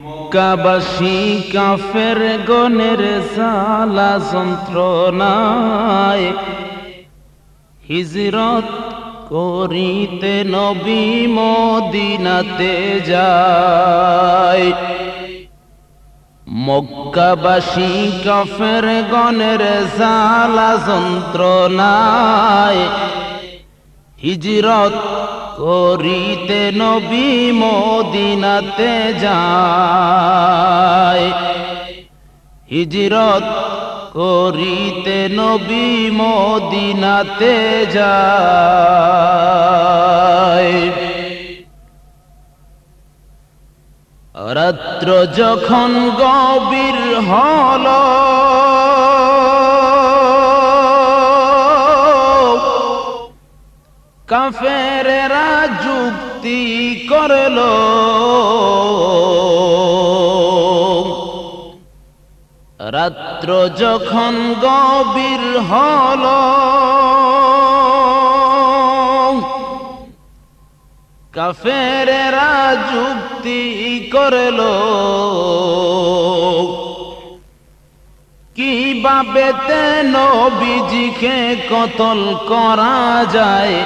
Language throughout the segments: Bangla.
মক্কাবাসী কাফের গনের সালা যন্ত্রণায় হিজরত করিতে নবী মদিনাতে যায়। মক্কাবাসী কাফের গনের সালা যন্ত্রণায় হিজরত করিতে নবী মদিনাতে যায়। হিজরত করিতে নবী মদিনাতে যায়। রাত্র যখন গভীর হলো কাফেরেরা যুক্তি করল। রাত্র যখন গভীর হল, কাফেরেরা যুক্তি করল। কীভাবে নবীজিকে কতল করা যায়?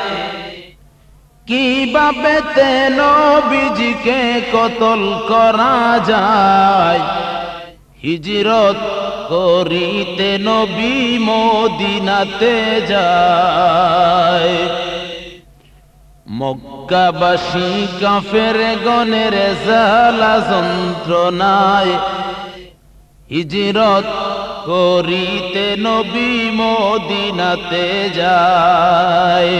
কীভাবে তেন নবীজিকে কতল করা যায়? হিজরত করিতে নবী মদিনাতে যায়। মক্কাবাসী কাফের গনের জালা যন্ত্রণায় হিজরত করিতে নবী মদিনাতে যায়।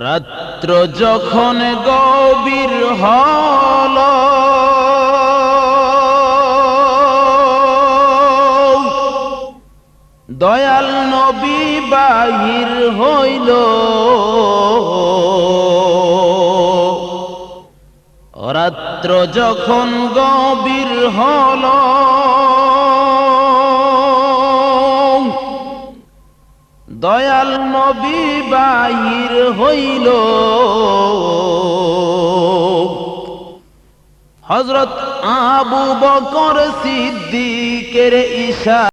রাত্র যখন গভীর হল দয়াল নবী বাহির হইল। রাত্র যখন গভীর হল দয়াল নবী বাহির হইল। হজরত আবু বকর সিদ্দিকের ইশা